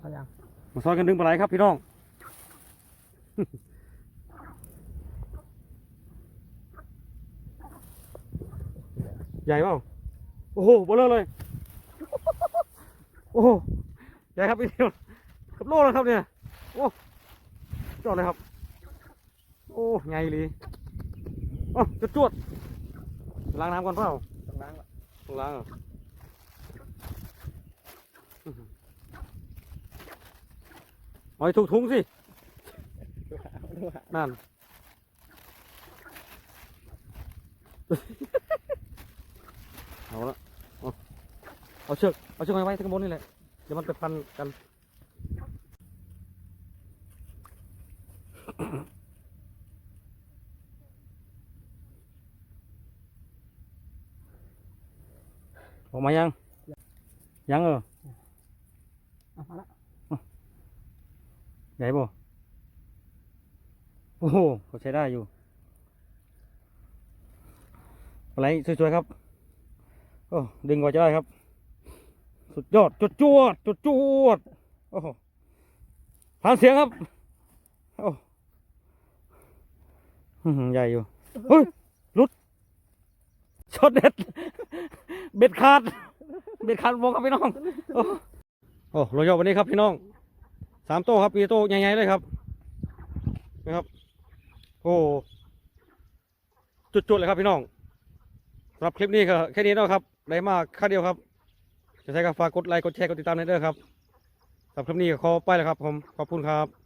เอายังมาซ้อนกันดึงปลาไหลครับพี่น้อง ใหญ่เปล่าโอ้โหเบลเลอเลย โอ้โหใหญ่ครับพี่เดียวกับโลแล้วครับเนี่ย โอ้จอดเลยครับ โอ้ใหญ่เลยโอ้จะจวดล้างน้ำก่อนเปล่าต้องล้างก่อนต้องล้างเหรอเอาให้ถูกถุงสิดูหานั่นเอาละเอาเอาเชือกเอาเชือกไว้ไว้ที่ข้างบนนี่แหละเดี๋ยวมันไปพันกันออกมายังยังเออเอามาละ ใหญ่บ่โอ้โหเขาใช้ได้อยู่อะไรสวยๆครับโอ้ดึงกว่าจะได้ครับ สุดยอดจุดจวดจุดจวดโอ้โหผ่านเสียงครับโอ้อื้อหือใหญ่อยู่เฮ้ยลุดช็อตเด็ด เบ็ดขาด เบ็ดขาดวงครับพี่น้อง โอ้โอ้เรายอวันนี้ครับพี่น้อง สามโต้ครับปีโต้ใหญ่ๆเลยครับนะครับโอ้จุดๆเลยครับพี่น้องสำหรับคลิปนี้ก็แค่นี้เนาะครับได้มากค่าเดียวครับ จะใช้กาฝากกดไลค์กดแชร์กดติดตามในเด้อครับสำหรับคลิปนี้ก็ขอไปแล้วครับ ผมขอบคุณครับ